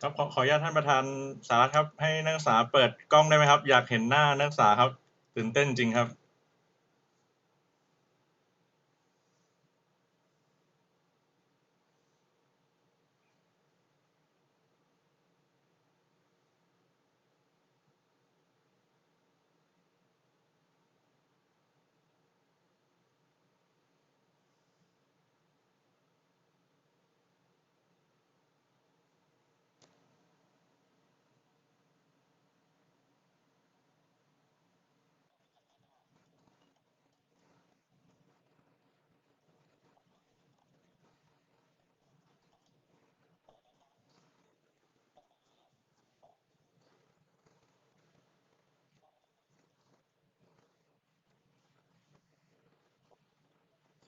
ครับขอขออนุญาตท่านประธานสาระครับ ให้นักศึกษาเปิดกล้องได้ไหมครับ อยากเห็นหน้านักศึกษาครับ ตื่นเต้นจริงครับ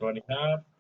สวัสดีครับ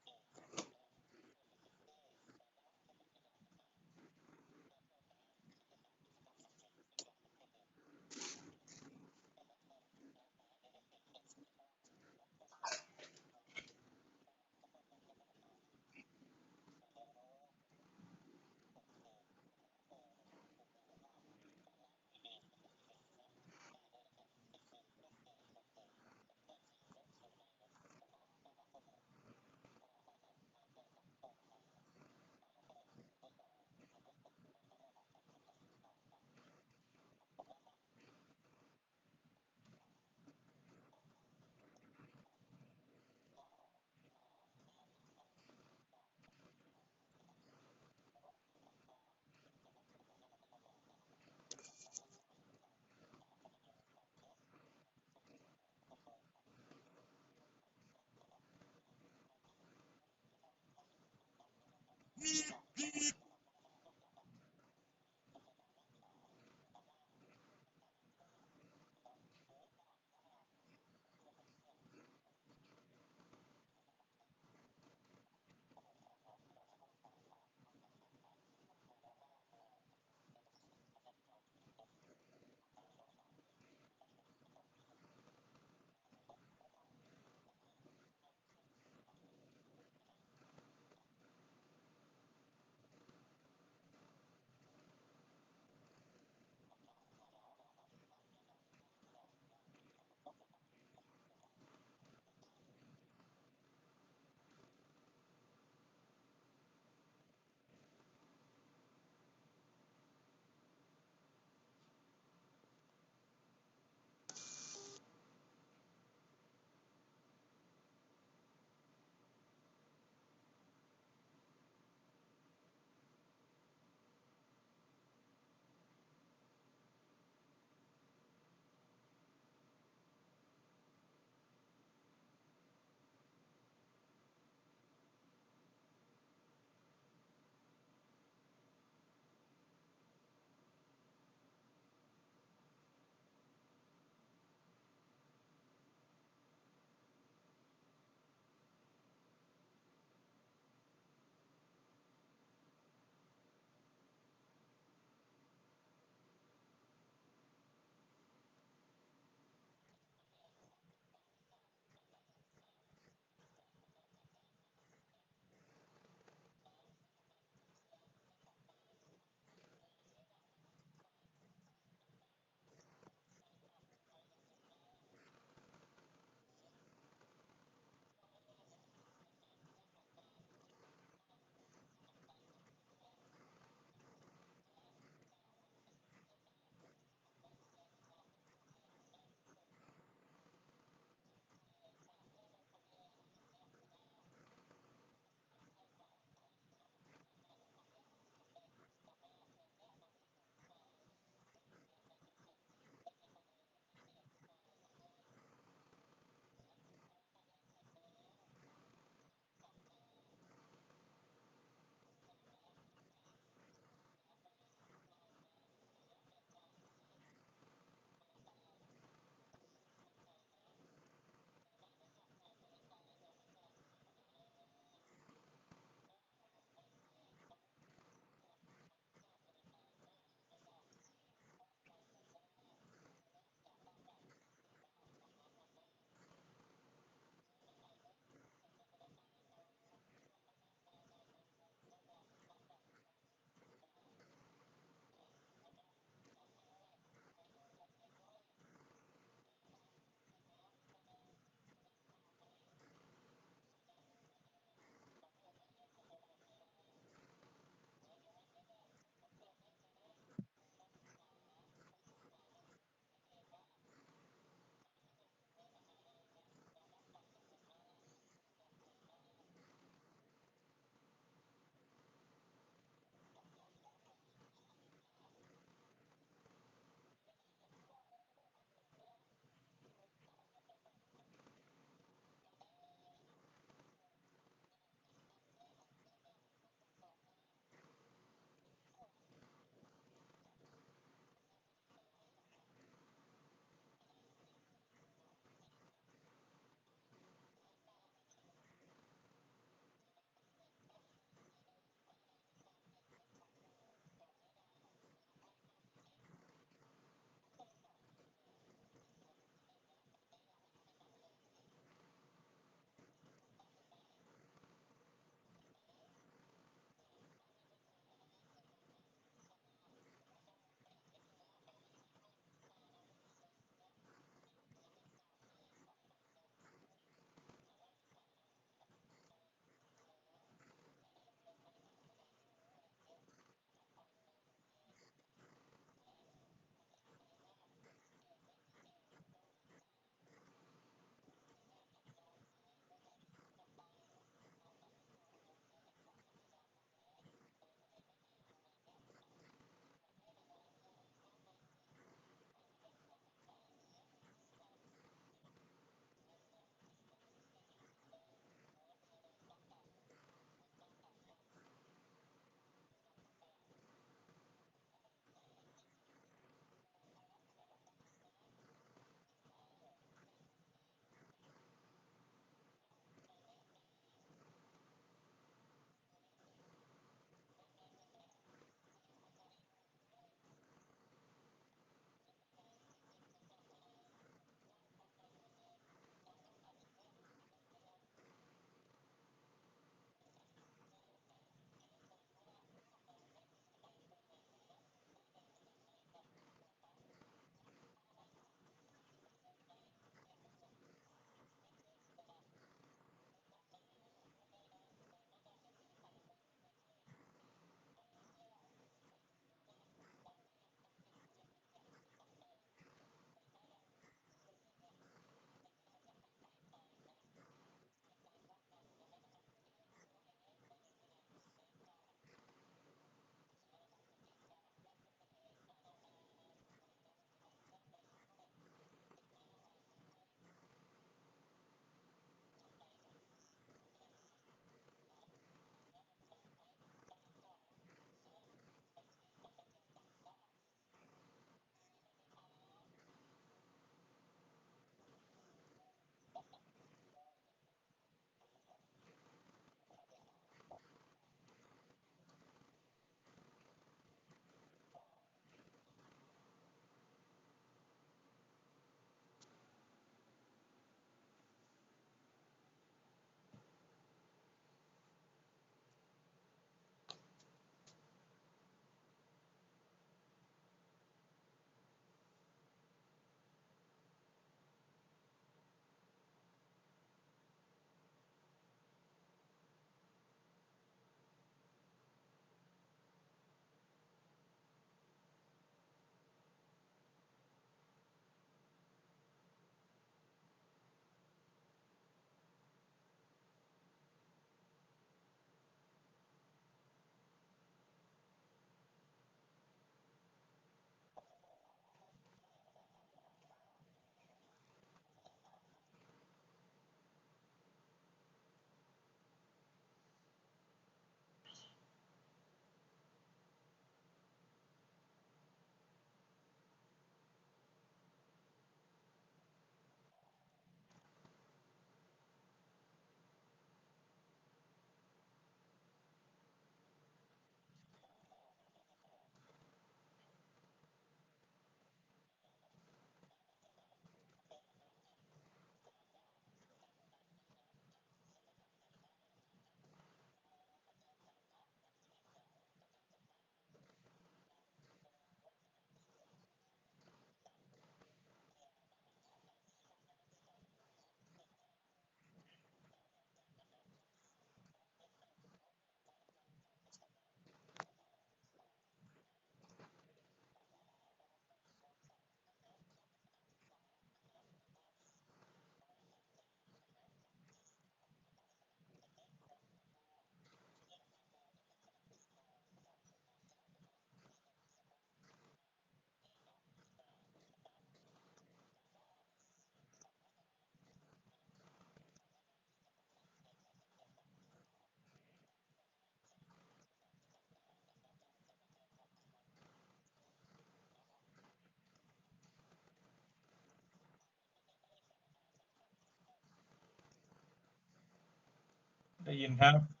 ได้ยินครับ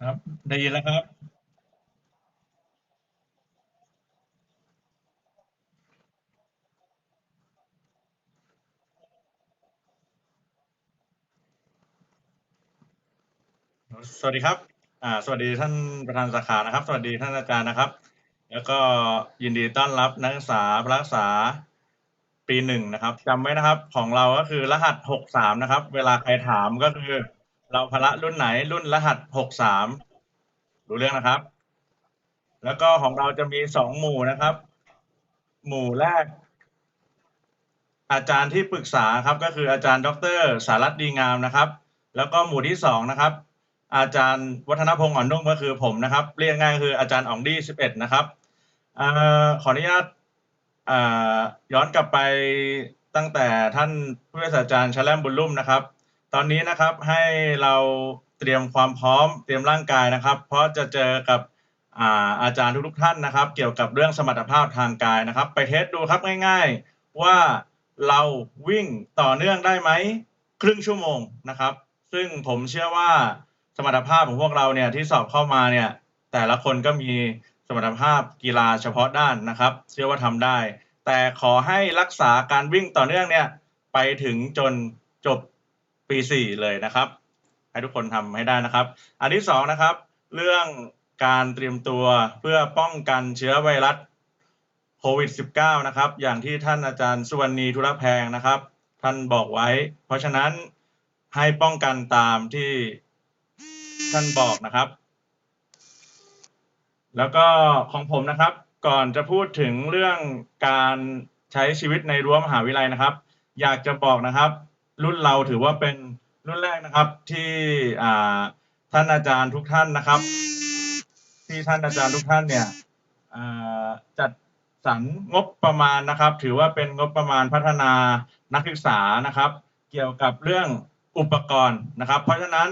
ครับได้ยินแล้วครับ สวัสดีครับอ่าสวัสดีท่านประธานสาขานะครับ สวัสดีท่านอาจารย์นะครับ แล้วก็ยินดีต้อนรับนักศึกษาพละศึกษาปีหนึ่งนะครับจำไว้นะครับ ของเราก็คือรหัสหกสามนะครับ เวลาใครถามก็คือ เราพละรุ่นไหนรุ่นรหัสหกสามรู้เรื่องนะครับ แล้วก็ของเราจะมีสองหมู่นะครับ หมู่แรก อาจารย์ที่ปรึกษาครับ ก็คืออาจารย์ ดร สารัตดีงามนะครับ แล้วก็หมู่ที่สองนะครับ อาจารย์วัฒนพงศ์อ่อนนุ่มก็คือผมนะครับ เรียกง่ายคืออาจารย์อ่องดี้สิบเอ็ดนะครับอ่อขออนุญาตอ่อย้อนกลับไปตั้งแต่ท่านผู้ช่วยศาสตราจารย์ชแลมบุญลุ่มนะครับ ตอนนี้นะครับให้เราเตรียมความพร้อมเตรียมร่างกายนะครับ เพราะจะเจอกับอ่าอาจารย์ทุกๆท่านนะครับ เกี่ยวกับเรื่องสมรรถภาพทางกายนะครับ ไปเทสดูครับง่าย ๆ ว่าเราวิ่งต่อเนื่องได้ไหมครึ่งชั่วโมงนะครับ ซึ่งผมเชื่อว่าสมรรถภาพของพวกเราเนี่ยที่สอบเข้ามาเนี่ยแต่ละคนก็มีสมรรถภาพกีฬาเฉพาะด้านนะครับ เชื่อว่าทำได้ แต่ขอให้รักษาการวิ่งต่อเนื่องเนี่ยไปถึงจนจบ ปีสี่เลยนะครับ ให้ทุกคนทำให้ได้นะครับ อันที่สองนะครับ เรื่องการเตรียมตัวเพื่อป้องกันเชื้อไวรัสโควิด -19 นะครับ อย่างที่ท่านอาจารย์สุวรรณีธุระแพงนะครับ ท่านบอกไว้ เพราะฉะนั้นให้ป้องกันตามที่ท่านบอกนะครับ แล้วก็ของผมนะครับ ก่อนจะพูดถึงเรื่องการใช้ชีวิตในรั้วมหาวิทยาลัยนะครับ อยากจะบอกนะครับ รุ่นเราถือว่าเป็นรุ่นแรกนะครับที่อาท่านอาจารย์ทุกท่านนะครับ ที่ท่านอาจารย์ทุกท่านเนี่ยจัดสรรงบประมาณนะครับ ถือว่าเป็นงบประมาณพัฒนานักศึกษานะครับ เกี่ยวกับเรื่องอุปกรณ์นะครับ เพราะฉะนั้น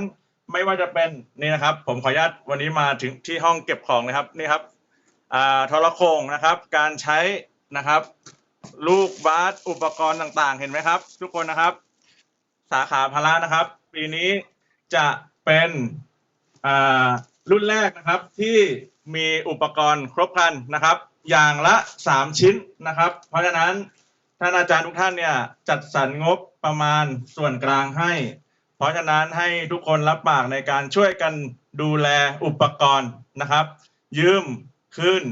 ไม่ว่าจะเป็นนี่นะครับ ผมขออนุญาตวันนี้มาถึงที่ห้องเก็บของนะครับนี่ครับอ่าโทรโขงนะครับ การใช้นะครับ ลูกบาสอุปกรณ์ต่างๆ เห็นไหมครับ ทุกคนนะครับ สาขาพละนะครับ ปีนี้จะเป็นรุ่นแรกนะครับที่มีอุปกรณ์ครบครันนะครับ อย่างละสามชิ้นนะครับ เพราะฉะนั้นท่านอาจารย์ทุกท่านเนี่ยจัดสรรงบประมาณส่วนกลางให้ เพราะฉะนั้นให้ทุกคนรับปากในการช่วยกันดูแลอุปกรณ์นะครับ ยืมคืน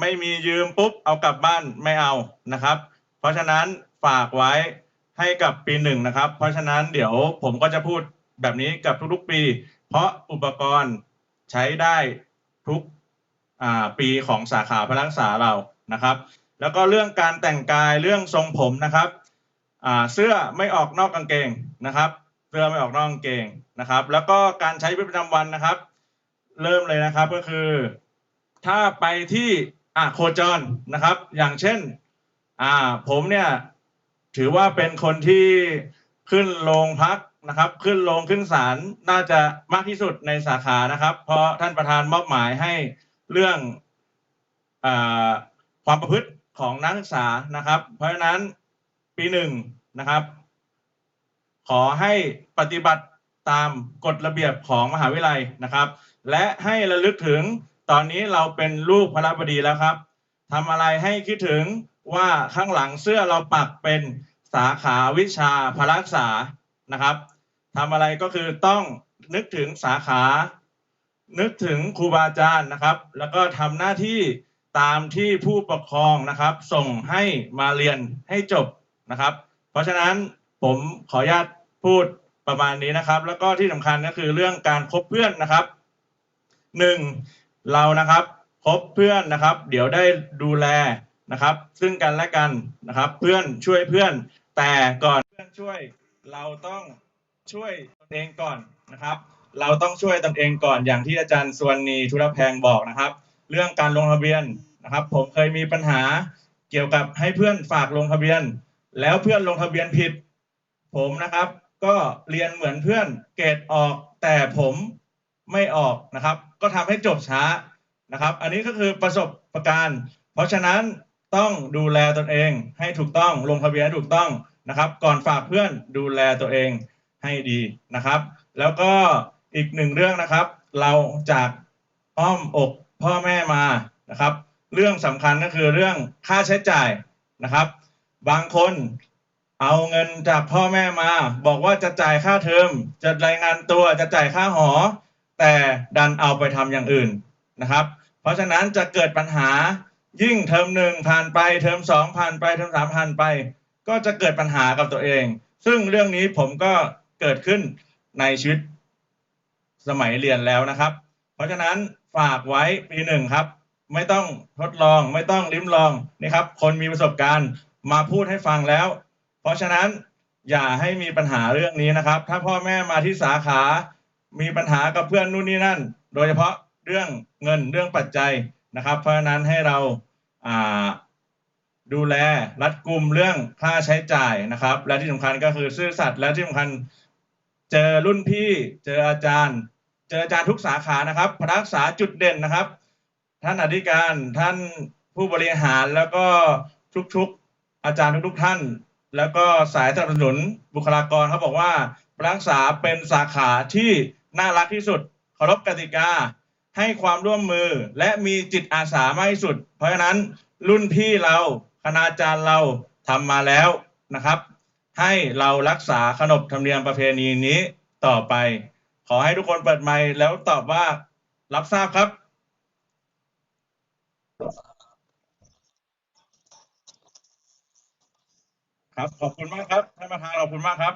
ไม่มียืมปุ๊บเอากลับบ้านไม่เอานะครับ เพราะฉะนั้นฝากไว้ ให้กับปีหนึ่งนะครับ เพราะฉะนั้นเดี๋ยวผมก็จะพูดแบบนี้กับทุกๆปี เพราะอุปกรณ์ใช้ได้ทุกปีของสาขาพละศึกษาเรานะครับ แล้วก็เรื่องการแต่งกายเรื่องทรงผมนะครับเสื้อไม่ออกนอกกางเกงนะครับเสื้อไม่ออกนอกกางเกงนะครับ แล้วก็การใช้ชีวิตประจำวันนะครับ เริ่มเลยนะครับก็คือ ถ้าไปที่อ่าโคจรนะครับ อย่างเช่นอ่าผมเนี่ย ถือว่าเป็นคนที่ขึ้นโรงพักนะครับ ขึ้นโรงขึ้นศาลน่าจะมากที่สุดในสาขานะครับ เพราะท่านประธานมอบหมายให้เรื่องอความประพฤติของนักศึกษานะครับ เพราะฉะนั้นปีหนึ่งนะครับ ขอให้ปฏิบัติตามกฎระเบียบของมหาวิทยาลัยนะครับ และให้ระลึกถึงตอนนี้เราเป็นลูกพระบดีแล้วครับทำอะไรให้คิดถึง ว่าข้างหลังเสื้อเราปักเป็นสาขาวิชาพละศึกษานะครับทำอะไรก็คือต้องนึกถึงสาขา นึกถึงครูบาอาจารย์นะครับ แล้วก็ทำหน้าที่ตามที่ผู้ปกครองนะครับ ส่งให้มาเรียนให้จบนะครับ เพราะฉะนั้นผมขออนุญาตพูดประมาณนี้นะครับ แล้วก็ที่สำคัญก็คือเรื่องการคบเพื่อนนะครับหนึ่งเรานะครับคบเพื่อนนะครับ เดี๋ยวได้ดูแล นะครับ ซึ่งกันและกันนะครับ เพื่อนช่วยเพื่อน แต่ก่อนเพื่อนช่วย เราต้องช่วยตนเองก่อนนะครับ เราต้องช่วยตนเองก่อนอย่างที่อาจารย์สวนีธุรแพงบอกนะครับ เรื่องการลงทะเบียนนะครับ ผมเคยมีปัญหาเกี่ยวกับให้เพื่อนฝากลงทะเบียน แล้วเพื่อนลงทะเบียนผิด ผมนะครับ ก็เรียนเหมือนเพื่อนเกรดออก แต่ผมไม่ออกนะครับ ก็ทำให้จบช้านะครับ อันนี้ก็คือประสบะการณ์ เพราะฉะนั้น ต้องดูแลตนเองให้ถูกต้องลงทะเบียนให้ถูกต้องนะครับ ก่อนฝากเพื่อนดูแลตัวเองให้ดีนะครับ แล้วก็อีกหนึ่งเรื่องนะครับ เราจากอ้อมอกพ่อแม่มานะครับ เรื่องสำคัญก็คือเรื่องค่าใช้จ่ายนะครับ บางคนเอาเงินจากพ่อแม่มา บอกว่าจะจ่ายค่าเทอมจะรายงานตัวจะจ่ายค่าหอ แต่ดันเอาไปทำอย่างอื่นนะครับ เพราะฉะนั้นจะเกิดปัญหา ยิ่งเทอมหนึ่งผ่านไปเทอมสองผ่านไปเทอมสามผ่านไป ก็จะเกิดปัญหากับตัวเอง ซึ่งเรื่องนี้ผมก็เกิดขึ้นในชีวิตสมัยเรียนแล้วนะครับ เพราะฉะนั้นฝากไว้ปีหนึ่งครับ ไม่ต้องทดลองไม่ต้องลิ้มลองนะครับ คนมีประสบการณ์มาพูดให้ฟังแล้ว เพราะฉะนั้นอย่าให้มีปัญหาเรื่องนี้นะครับ ถ้าพ่อแม่มาที่สาขา มีปัญหากับเพื่อนนู่นนี่นั่น โดยเฉพาะเรื่องเงินเรื่องปัจจัย นะครับ เพราะฉะนั้นให้เราดูแลรัดกุมเรื่องค่าใช้จ่ายนะครับ และที่สำคัญก็คือซื่อสัตย์และที่สำคัญเจอรุ่นพี่เจออาจารย์ เจออาจารย์ทุกสาขานะครับรักษาจุดเด่นนะครับ ท่านอธิการท่านผู้บริหารแล้วก็ทุกๆอาจารย์ทุกๆท่าน แล้วก็สายสนับสนุนบุคลากรเขาบอกว่ารักษาเป็นสาขาที่น่ารักที่สุดเคารพกติกา ให้ความร่วมมือและมีจิตอาสามากที่สุด เพราะฉะนั้นรุ่นพี่เราคณาจารย์เราทำมาแล้วนะครับ ให้เรารักษาขนบธรรมเนียมประเพณีนี้ต่อไป ขอให้ทุกคนเปิดไมค์แล้วตอบว่ารับทราบครับ ครับขอบคุณมากครับท่านประธานขอบคุณมากครับ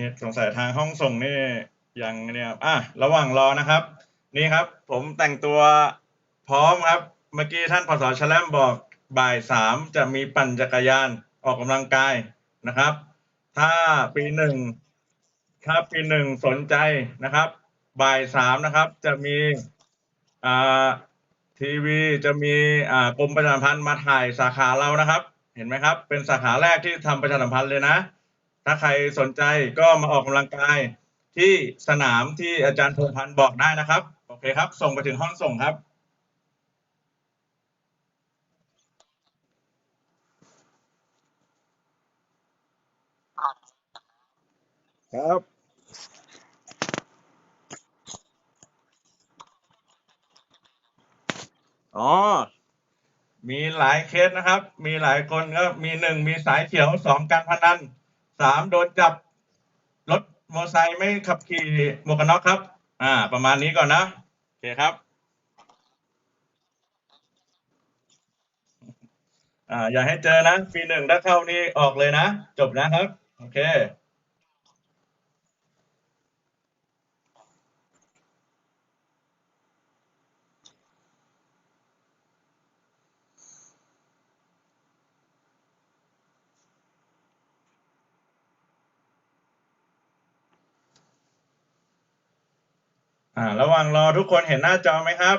นี่สงสัยทางห้องส่งนี่ยังเนี่ยอะระหว่างรอนะครับ นี่ครับ ผมแต่งตัวพร้อมครับ เมื่อกี้ท่านพศชแลมบอกบ่ายสามจะมีปั่นจักรยานออกกำลังกายนะครับ ถ้าปีหนึ่งถ้าปีหนึ่งสนใจนะครับ บ่ายสามนะครับ จะมีอ่าทีวีจะมีอ่ากรมประชาสัมพันธ์มาถ่ายสาขาเรานะครับ เห็นไหมครับ เป็นสาขาแรกที่ทำประชาสัมพันธ์เลยนะ ถ้าใครสนใจก็มาออกกำลังกายที่สนามที่อาจารย์พงษ์พันธ์บอกได้นะครับ โอเคครับ ส่งไปถึงห้องส่งครับ ครับอ๋อ มีหลายเคสนะครับ มีหลายคนก็มีหนึ่งมีสายเขียวสองการพนัน สามโดนจับรถมอเตอร์ไซค์ไม่ขับขี่หมวกกันน็อกครับ อ่า ประมาณนี้ก่อนนะ โอเคครับ อ่า อย่าให้เจอนะปีหนึ่งถ้าเข้านี่ออกเลยนะ จบนะครับ โอเค อ่า ระหว่างรอทุกคนเห็นหน้าจอไหมครับ